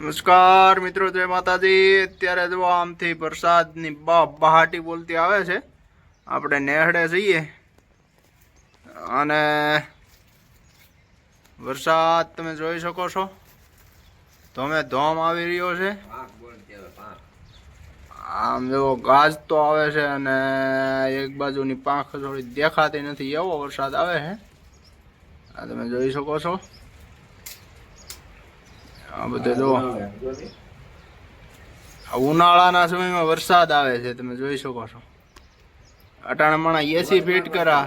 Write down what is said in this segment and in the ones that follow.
નમસ્કાર મિત્રો, જય માતાજી. અત્યારે જો આમથી વરસાદની બહાટી બોલતી આવે છે. આપણે નેહડે જઈએ. અને વરસાદ તમે જોઈ શકો છો. ધોમે ધોમ આવી રહ્યો છે. આમ એવો ગાજ તો આવે છે અને એક બાજુની પાંખ થોડી દેખાતી નથી. એવો વરસાદ આવે છે. આ તમે જોઈ શકો છો. આ બધે જો ઉનાળાના સમયમાં વરસાદ આવે છે તમે જોઈ શકો છો. અટાણમણા એસી ફિટ કરા.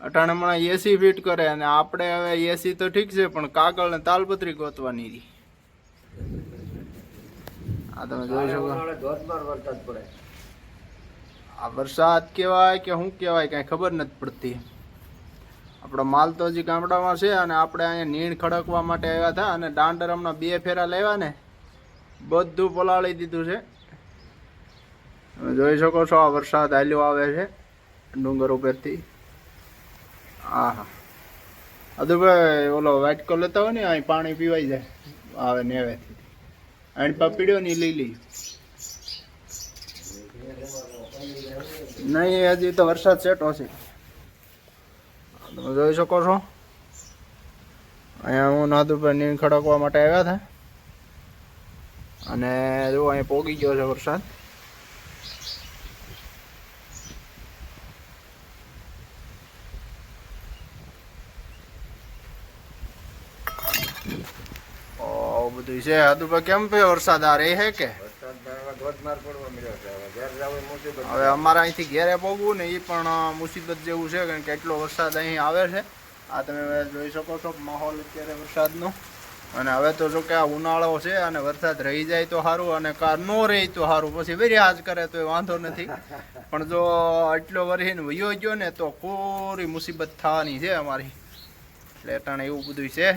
અટાણમણા એસી ફિટ કરે અને આપણે હવે એસી તો ઠીક છે પણ કાગળ ને તાલપત્રી ગોતવાની હતી આ તમે જોઈ શકો. આ વરસાદ કહેવાય કે શું કહેવાય કાંઈ ખબર નથી પડતી. આપણો માલ તો હજી ગામડામાં છે અને આપણે અહીંયા નીણ ખડકવા માટે આવ્યા હતા અને દાંડર હમણાં બે ફેરા લેવા ને બધું પલાળી દીધું છે. તમે જોઈ શકો છો આ વરસાદ હાલ્યો આવે છે ડુંગર ઉપરથી. હા હા અદુભાઈ, ઓલો વાટકો લેતા હોય ને, અહીં પાણી પીવાઈ જાય, આવે નેવેથી અહીં પપીડ્યો ને લઈ. નહીં, હજી તો વરસાદ સેટો છે. જોઈ શકો છો. અહીંયા હું નાદુ પર નીમ ખડકવા માટે આવ્યા હતા. અને જો અહીંયા પોગી ગયો છે વરસાદ. બધું છે. હાદુભાઈ કેમ પે વરસાદ આ રે હે કે? ધોધમાર પડવા મળ્યો છે. હવે ઘેર જવું મુસીબત હવે અમારા અહીંથી ઘેરે પગવું ને એ પણ મુસીબત જેવું છે કારણ કે એટલો વરસાદ અહીં આવે છે. આ તમે જોઈ શકો છો માહોલ અત્યારે વરસાદનો. અને હવે તો જો કે આ ઉનાળો છે અને વરસાદ રહી જાય તો સારું અને કાર ન રહે તો સારું. પછી વેરિયાજ કરે તો એ વાંધો નથી. પણ જો એટલો વરસીને વયો ગયો ને તો કોરી મુસીબત થવાની છે અમારી. એટલે એવું બધું છે.